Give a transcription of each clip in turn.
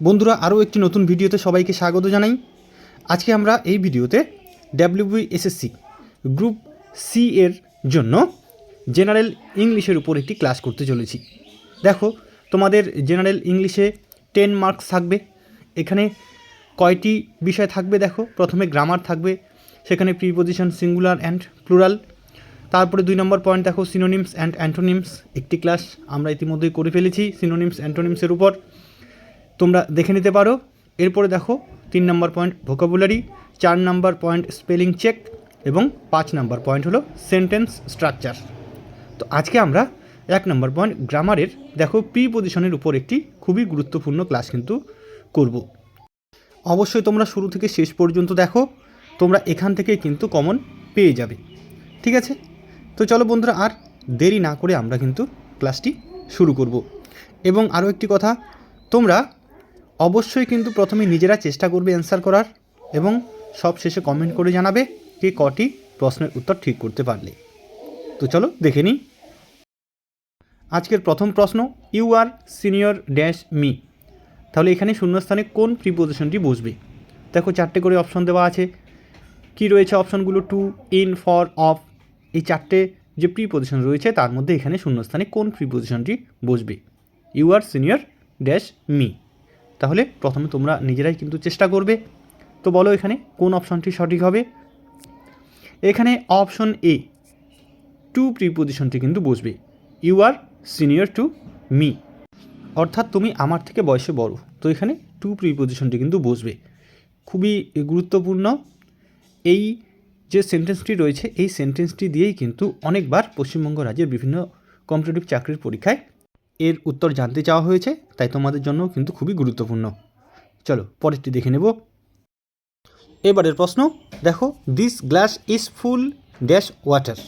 বন্ধুরা, আরও একটি নতুন ভিডিওতে সবাইকে স্বাগত জানাই। আজকে আমরা এই ভিডিওতে ডাব্লিউবি এসএসসি গ্রুপ সি এর জন্য জেনারেল ইংলিশের উপর একটি ক্লাস করতে চলেছি। দেখো, তোমাদের জেনারেল ইংলিশে টেন মার্কস থাকবে। এখানে কয়টি বিষয় থাকবে দেখো? প্রথমে গ্রামার থাকবে, সেখানে প্রিপোজিশন সিঙ্গুলার অ্যান্ড প্লুরাল তারপরে দুই নম্বর পয়েন্ট দেখো সিনোনিমস অ্যান্ড অ্যান্টোনিমস একটি ক্লাস আমরা ইতিমধ্যেই করে ফেলেছি সিনোনিমস অ্যান্টোনিমসের উপর। তোমরা দেখে নিতে পারো। এরপরে দেখো, তিন নম্বর পয়েন্ট ভোকাবুলারি, চার নম্বর পয়েন্ট স্পেলিং চেক এবং পাঁচ নম্বর পয়েন্ট হলো সেন্টেন্স স্ট্রাকচার। তো আজকে আমরা এক নম্বর পয়েন্ট গ্রামারের, দেখো প্রি পজিশনের উপর একটি খুবই গুরুত্বপূর্ণ ক্লাস কিন্তু করব। অবশ্যই তোমরা শুরু থেকে শেষ পর্যন্ত দেখো, তোমরা এখান থেকে কিন্তু কমন পেয়ে যাবে। ঠিক আছে? তো চলো বন্ধুরা, আর দেরি না করে আমরা কিন্তু ক্লাসটি শুরু করব। এবং আরও একটি কথা, তোমরা অবশ্যই কিন্তু প্রথমে নিজেরা চেষ্টা করবে অ্যান্সার করার এবং সব শেষে কমেন্ট করে জানাবে কে কটি প্রশ্নের উত্তর ঠিক করতে পারলে। তো চলো দেখে নিই। আজকের প্রথম প্রশ্ন you are senior dash me তাহলে এখানে শূন্যস্থানে কোন প্রিপোজিশনটি বসবে? দেখো চারটে করে অপশন দেওয়া আছে। কি রয়েছে অপশনগুলো টু ইন ফর অফ এই চারটে যে প্রিপোজিশন রয়েছে তার মধ্যে এখানে শূন্যস্থানে কোন প্রিপোজিশনটি বসবে? You are senior dash me তাহলে প্রথমে তোমরা নিজেরাই কিন্তু চেষ্টা করবে। তো বলো এখানে কোন অপশনটি সঠিক হবে? এখানে অপশন এ টু প্রিপোজিশনটি কিন্তু বসবে। You are senior to me অর্থাৎ তুমি আমার থেকে বয়সে বড়। তো এখানে টু প্রিপোজিশনটি কিন্তু বসবে। খুবই গুরুত্বপূর্ণ। এই যে সেন্টেন্সটি রয়েছে, এই সেন্টেন্সটি দিয়েই কিন্তু অনেকবার পশ্চিমবঙ্গ রাজ্যের বিভিন্ন কম্পিটিটিভ চাকরির পরীক্ষায় এর উত্তর জানতে চাওয়া হয়েছে, তাই তোমাদের জন্য কিন্তু খুবই গুরুত্বপূর্ণ। চলো, পরেরটি দেখে নেব। এবারের প্রশ্ন, দেখো this glass is full dash water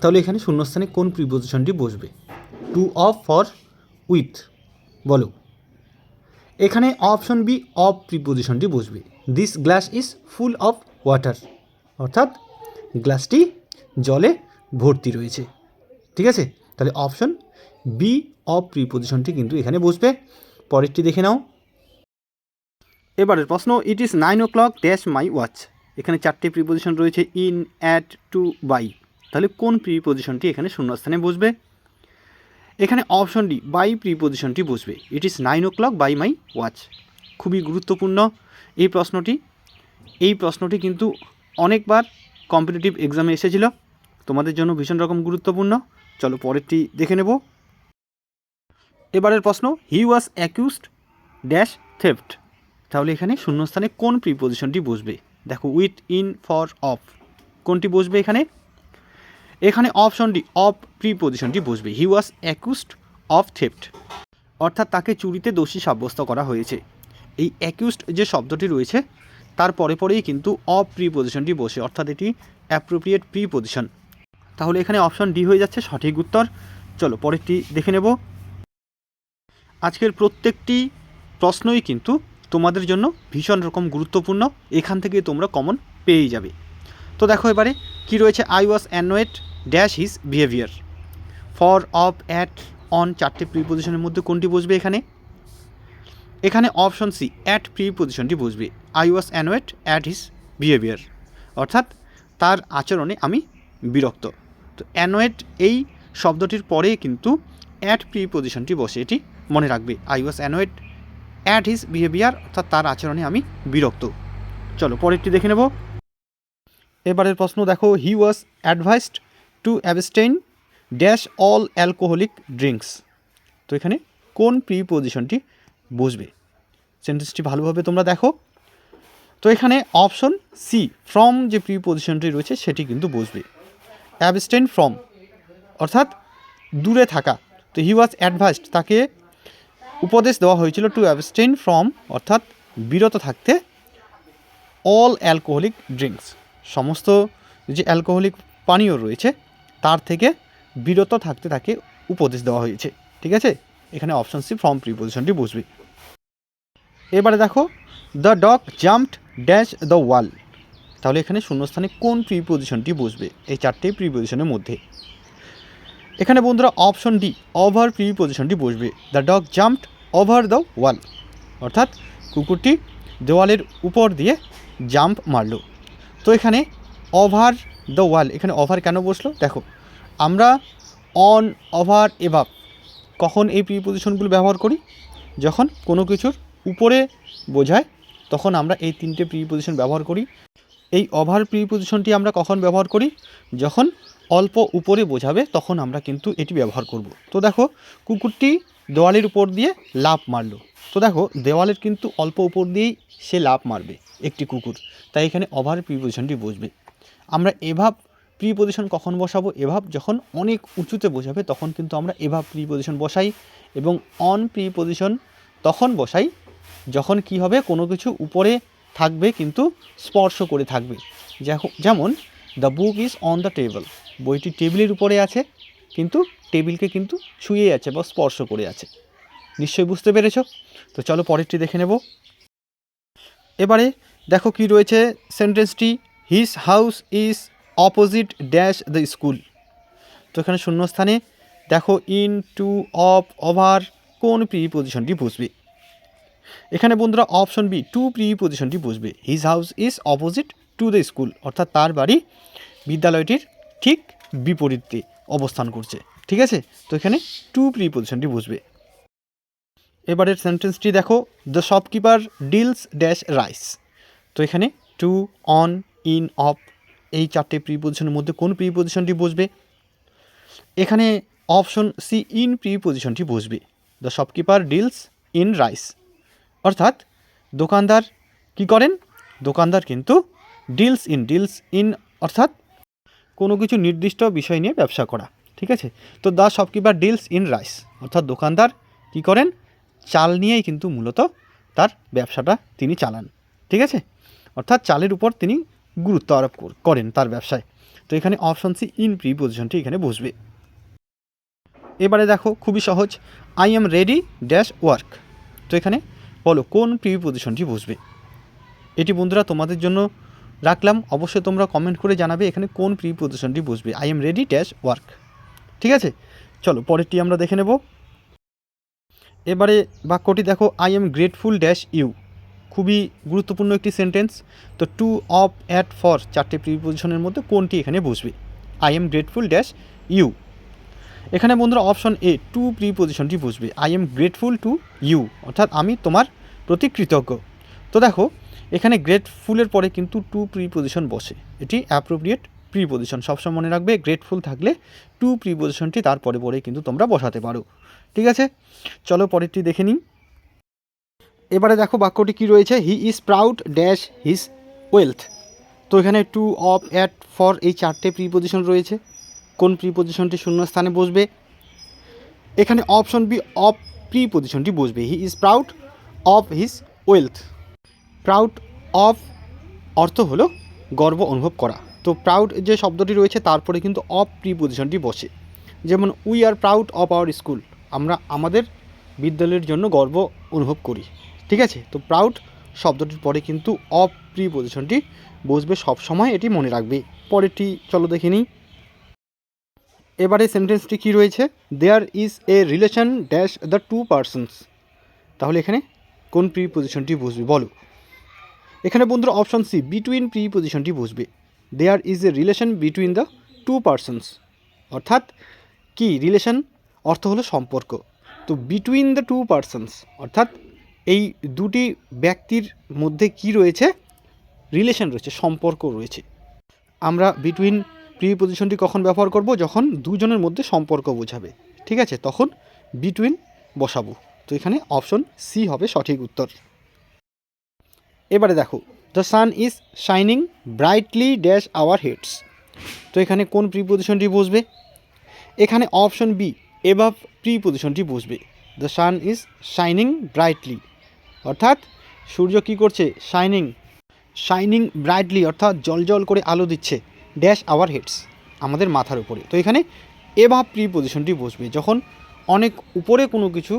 তাহলে এখানে শূন্যস্থানে কোন প্রিপোজিশনটি বসবে? টু অফ ফর উইথ বলো। এখানে অপশন বি অফ প্রিপোজিশনটি বসবে। This glass is full of water অর্থাৎ গ্লাসটি জলে ভর্তি রয়েছে। ঠিক আছে? তাহলে অপশন বি অফ প্রিপোজিশনটি কিন্তু এখানে বসবে। পরেরটি দেখে নাও। এবারের প্রশ্ন it is nine o'clock dash my watch এখানে চারটি প্রিপোজিশন রয়েছে ইন অ্যাট টু বাই তাহলে কোন প্রিপোজিশনটি এখানে শূন্যস্থানে বসবে? এখানে অপশন ডি বাই প্রিপোজিশনটি বসবে। It is nine o'clock by my watch খুবই গুরুত্বপূর্ণ এই প্রশ্নটি। এই প্রশ্নটি কিন্তু অনেকবার কম্পিটিটিভ এক্সামে এসেছিল। তোমাদের জন্য ভীষণ রকম গুরুত্বপূর্ণ। চলো পরেরটি দেখে নেব। এবারের প্রশ্ন he was accused dash theft তাহলে এখানে শূন্যস্থানে কোন প্রিপোজিশনটি বসবে? দেখো উইথ ইন ফর অফ কোনটি বসবে এখানে? এখানে অপশন ডি অফ প্রিপোজিশনটি বসবে। He was accused of theft অর্থাৎ তাকে চুরিতে দোষী সাব্যস্ত করা হয়েছে। এই অ্যাকিউজড যে শব্দটি রয়েছে, তার পরে পরেই কিন্তু অফ প্রিপোজিশনটি বসে। অর্থাৎ এটি অ্যাপ্রোপ্রিয়েট প্রিপোজিশন তাহলে এখানে অপশন ডি হয়ে যাচ্ছে, সঠিক উত্তর। চলো, পরেরটি দেখে নেব। আজকের প্রত্যেকটি প্রশ্নই কিন্তু তোমাদের জন্য ভীষণ রকম গুরুত্বপূর্ণ। এখান থেকে তোমরা কমন পেয়েই যাবে। তো দেখো এবারে, কি রয়েছে? I was annoyed dash his behaviour for of at on চারটে প্রি প্রিপোজিশনের মধ্যে কোনটি বসবে এখানে? এখানে অপশন সি অ্যাট প্রি প্রিপোজিশনটি বসবে। I was annoyed at his behaviour অর্থাৎ তার আচরণে আমি বিরক্ত। তো অ্যানোয়েট এই শব্দটির পরে কিন্তু অ্যাট প্রি প্রিপোজিশনটি বসে। এটি মনে রাখবে। I was annoyed at his behaviour অর্থাৎ তার আচরণে আমি বিরক্ত। চলো, পরেরটি দেখে নেব। এবারের প্রশ্ন দেখো he was advised to abstain dash all alcoholic drinks তো এখানে কোন প্রিপোজিশনটি বুঝবে সেন্টেন্সটি ভালোভাবে তোমরা দেখো। তো এখানে অপশন সি ফ্রম যে প্রিপোজিশনটি রয়েছে, সেটি কিন্তু বুঝবে অ্যাবস্টেইন ফ্রম অর্থাৎ দূরে থাকা। তো হি ওয়াজ অ্যাডভাইসড তাকে উপদেশ দেওয়া হয়েছিল টু অ্যাবস্টেইন ফ্রম অর্থাৎ বিরত থাকতে অল অ্যালকোহলিক ড্রিঙ্কস সমস্ত যে অ্যালকোহলিক পানীয় রয়েছে, তার থেকে বিরত থাকতে তাকে উপদেশ দেওয়া হয়েছে। ঠিক আছে? এখানে অপশন সি ফ্রম প্রিপোজিশনটি বসবে এবারে দেখো the dog jumped dash the wall তাহলে এখানে শূন্যস্থানে কোন প্রিপোজিশনটি বসবে এই চারটে প্রিপোজিশনের মধ্যে। এখানে বন্ধুরা অপশন ডি ওভার প্রিপোজিশনটি বসবে। The dog jumped over the wall অর্থাৎ কুকুরটি দেওয়ালের উপর দিয়ে জাম্প মারলো। তো এখানে ওভার দ্য ওয়াল এখানে ওভার কেন বসল? দেখো, আমরা অন ওভার এভাব কখন এই প্রিপোজিশনগুলো ব্যবহার করি? যখন কোনো কিছুর উপরে বোঝায়, তখন আমরা এই তিনটে প্রিপোজিশন ব্যবহার করি। এই ওভার প্রিপোজিশনটি আমরা কখন ব্যবহার করি? যখন অল্প উপরে বোঝাবে, তখন আমরা কিন্তু এটি ব্যবহার করব। তো দেখো, কুকুরটি দেওয়ালের উপর দিয়ে লাফ মারলো। তো দেখো, দেওয়ালের কিন্তু অল্প উপর দিয়েই সে লাভ মারবে একটি কুকুর। তাই এখানে ওভার প্রিপোজিশনটি বসবে। আমরা এভাব প্রিপোজিশন কখন বসাবো? এভাব যখন অনেক উঁচুতে বোঝাবে, তখন কিন্তু আমরা এভাব প্রিপোজিশন বসাই এবং অন প্রিপোজিশন তখন বসাই যখন কি হবে, কোনো কিছু উপরে থাকবে কিন্তু স্পর্শ করে থাকবে। যেমন the book is on the table বইটি টেবিলের উপরে আছে, কিন্তু টেবিলকে কিন্তু ছুঁয়ে আছে বা স্পর্শ করে আছে। নিশ্চয়ই বুঝতে পেরেছ? তো চলো পরেরটি দেখে নেব। এবারে দেখো কি রয়েছে সেন্টেন্সটি, his house is opposite dash the school. তো এখানে শূন্যস্থানে, দেখো ইন টু অফ ওভার কোন প্রি পজিশনটি বুঝবে? এখানে বন্ধুরা অপশন বি, টু প্রি পজিশনটি বুঝবে। His house is opposite to the school. অর্থাৎ তার বাড়ি বিদ্যালয়টির ঠিক বিপরীতে অবস্থান করছে। ঠিক আছে? তো এখানে টু প্রি পজিশনটি বসবে। এবারের সেন্টেন্সটি দেখো the shopkeeper deals dash rice তো এখানে টু অন ইন অফ এই চারটে প্রিপোজিশনের মধ্যে কোন প্রিপোজিশনটি বসবে? এখানে অপশন সি ইন প্রিপোজিশনটি বসবে। The shopkeeper deals in rice অর্থাৎ দোকানদার কি করেন? দোকানদার কিন্তু ডিলস ইন ডিলস ইন অর্থাৎ কোনো কিছু নির্দিষ্ট বিষয় নিয়ে ব্যবসা করা, ঠিক আছে? তো the shopkeeper deals in rice, অর্থাৎ দোকানদার কি করেন? চাল নিয়েই কিন্তু মূলত তার ব্যবসাটা তিনি চালান, ঠিক আছে? অর্থাৎ চালের উপর তিনি গুরুত্ব আরোপ কর- করেন তার ব্যবসায়। তো এখানে অপশন সি ইন প্রি পজিশনটি এখানে বসবে। এবারে দেখো, খুবই সহজ। I am ready dash work. তো এখানে বলো, কোন প্রি পজিশনটি বসবে? এটি বন্ধুরা তোমাদের জন্য রাখলাম। অবশ্যই তোমরা কমেন্ট করে জানাবে এখানে কোন প্রি পজিশনটি বসবে। I am ready dash work ঠিক আছে? চলো, পরেরটি আমরা দেখে নেব। এবারে বাক্যটি দেখো I am grateful dash you খুবই গুরুত্বপূর্ণ একটি সেন্টেন্স তো টু অফ অ্যাট ফর চারটে প্রিপোজিশনের মধ্যে কোনটি এখানে বসবে? I am grateful dash you এখানে বন্ধুরা অপশন এ টু প্রিপোজিশনটি বসবে। I am grateful to you অর্থাৎ আমি তোমার প্রতি কৃতজ্ঞ। তো দেখো এখানে গ্রেটফুলের পরে কিন্তু টু প্রিপোজিশন বসে। এটি অ্যাপ্রোপ্রিয়েট প্রিপোজিশন সবসময় মনে রাখবে গ্রেটফুল থাকলে টু প্রিপোজিশনটি তারপরে পরে কিন্তু তোমরা বসাতে পারো। ঠিক আছে? চলো পরেরটি দেখে নিই। এবারে দেখো বাক্যটি কি রয়েছে? He is proud dash his wealth তো এখানে টু অফ অ্যাট ফর এই চারটে প্রিপোজিশন রয়েছে। কোন প্রিপোজিশনটি শূন্য স্থানে বসবে? এখানে অপশন বি অফ প্রিপোজিশনটি বসবে। He is proud of his wealth proud of অর্থ হলো গর্ব অনুভব করা। তো প্রাউড যে শব্দটি রয়েছে, তারপরে কিন্তু অফ প্রিপোজিশনটি বসে। যেমন we are proud of our school আমরা আমাদের বিদ্যালয়ের জন্য গর্ব অনুভব করি। ঠিক আছে? তো প্রাউড শব্দটির পরে কিন্তু অফ প্রিপোজিশনটি বসবে সব সময় এটি মনে রাখবে। পরেরটি, চলো দেখে নিই। এবারে সেন্টেন্সটি কি রয়েছে? There is a relation dash the two persons তাহলে এখানে কোন প্রিপোজিশনটি বসবে? বলো। এখানে বন্ধুরা অপশন সি বিটুইন প্রিপোজিশনটি বসবে there is a relation between the two persons অর্থাৎ কি রিলেশন অর্থ হলো সম্পর্ক। তো বিটুইন দ্য টু পার্সনস অর্থাৎ এই দুটি ব্যক্তির মধ্যে কি রয়েছে? রিলেশন রয়েছে, সম্পর্ক রয়েছে। আমরা বিটুইন প্রি প্রিপোজিশনটি কখন ব্যবহার করব? যখন দুজনের মধ্যে সম্পর্ক বোঝাবে। ঠিক আছে? তখন বিটুইন বসাবো। তো এখানে অপশন সি হবে সঠিক উত্তর। এবারে দেখো the sun is shining brightly dash our heads তো এখানে কোন প্রিপোজিশনটি বসবে? এখানে অপশন বি এভাব প্রিপোজিশনটি বসবে। The sun is shining brightly অর্থাৎ সূর্য কী করছে? শাইনিং শাইনিং ব্রাইটলি অর্থাৎ জল করে আলো দিচ্ছে ড্যাশ আওয়ার হেডস আমাদের মাথার উপরে। তো এখানে এভাব প্রিপোজিশনটি বসবে, যখন অনেক উপরে কোনো কিছু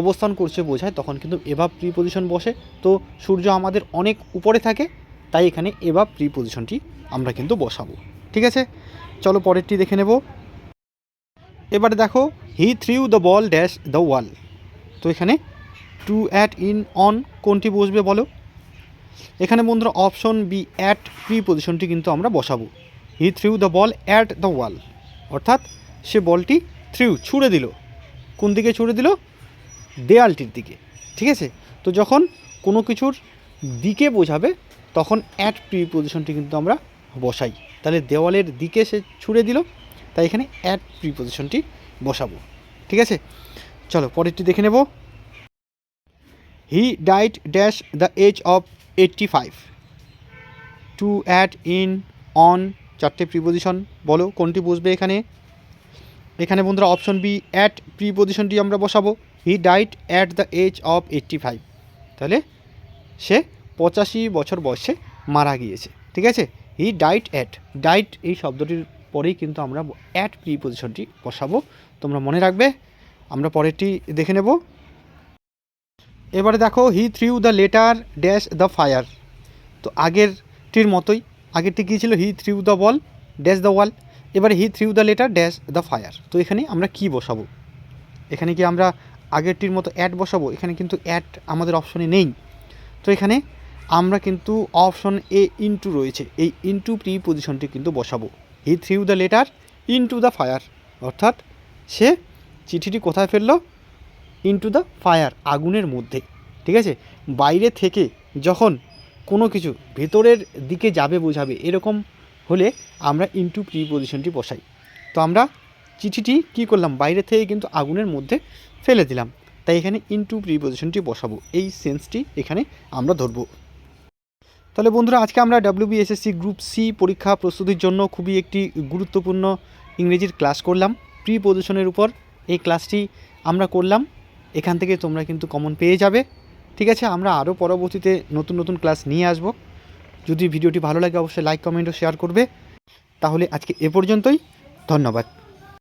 অবস্থান করছে বোঝায়, তখন কিন্তু এভাব প্রিপোজিশন বসে। তো সূর্য আমাদের অনেক উপরে থাকে, তাই এখানে এভাব প্রিপোজিশনটি আমরা কিন্তু বসাবো। ঠিক আছে? চলো পরেরটি দেখে নেব। এবারে দেখো he threw the ball dash the wall তো এখানে টু অ্যাট ইন অন কোনটি বসবে বলো? এখানে বন্ধুরা অপশন বি অ্যাট প্রি পজিশনটি কিন্তু আমরা বসাবো। He threw the ball at the wall অর্থাৎ সে বলটি থ্রিউ ছুঁড়ে দিল। কোন দিকে ছুঁড়ে দিল? দেয়ালটির দিকে, ঠিক আছে? তো যখন কোনো কিছুর দিকে বোঝাবে, তখন অ্যাট প্রি পজিশনটি কিন্তু আমরা বসাই। তাহলে দেওয়ালের দিকে সে ছুঁড়ে দিল, তাই এখানে অ্যাট প্রি পজিশনটি বসাবো, ঠিক আছে? চলো, পরেরটি দেখে নেব। He died dash the age of eighty five to at in on চারটে প্রিপোজিশন বলো কোনটি বসবে এখানে? এখানে বন্ধুরা অপশন বি অ্যাট প্রিপোজিশনটি আমরা বসাবো। He died at the age of eighty five তাহলে সে পঁচাশি বছর বয়সে মারা গিয়েছে। ঠিক আছে? হি ডাইট অ্যাট ডাইট এই শব্দটির পরেই কিন্তু আমরা অ্যাট প্রিপোজিশনটি বসাবো। তোমরা মনে রাখবে? আমরা পরেরটি দেখে নেব। এবারে দেখো he threw the letter dash the fire তো আগেরটির মতোই, আগেরটি কী ছিল? He threw the ball dash the wall এবারে he threw the letter dash the fire তো এখানে আমরা কি বসাবো? এখানে কি আমরা আগেরটির মতো অ্যাড বসাবো? এখানে কিন্তু অ্যাড আমাদের অপশনে নেই। তো এখানে আমরা কিন্তু অপশন এ ইনটু রয়েছে। এই ইনটু প্রি পজিশনটি কিন্তু বসাবো। He threw the letter into the fire অর্থাৎ সে চিঠিটি কোথায় ফেলল? ইনটু দ্য ফায়ার আগুনের মধ্যে। ঠিক আছে? বাইরে থেকে যখন কোনো কিছু ভেতরের দিকে যাবে, বোঝাবে, এরকম হলে আমরা ইনটু প্রি পজিশনটি বসাই। তো আমরা চিঠিটি কী করলাম? বাইরে থেকে কিন্তু আগুনের মধ্যে ফেলে দিলাম। তাই এখানে ইনটু প্রি পজিশনটি বসাবো। এই সেন্সটি এখানে আমরা ধরবো। তাহলে বন্ধুরা, আজকে আমরা ডাব্লিউবিএসএসসি গ্রুপ সি পরীক্ষা প্রস্তুতির জন্য খুবই একটি গুরুত্বপূর্ণ ইংরেজির ক্লাস করলাম। প্রি পজিশনের উপর এই ক্লাসটি আমরা করলাম। এখান থেকে তোমরা কিন্তু কমন পেয়ে যাবে। ঠিক আছে, আমরা আরও পরবর্তীতে নতুন নতুন ক্লাস নিয়ে আসব। যদি ভিডিওটি ভালো লাগে, অবশ্যই লাইক কমেন্ট ও শেয়ার করবে। তাহলে আজকে এ পর্যন্তই। ধন্যবাদ।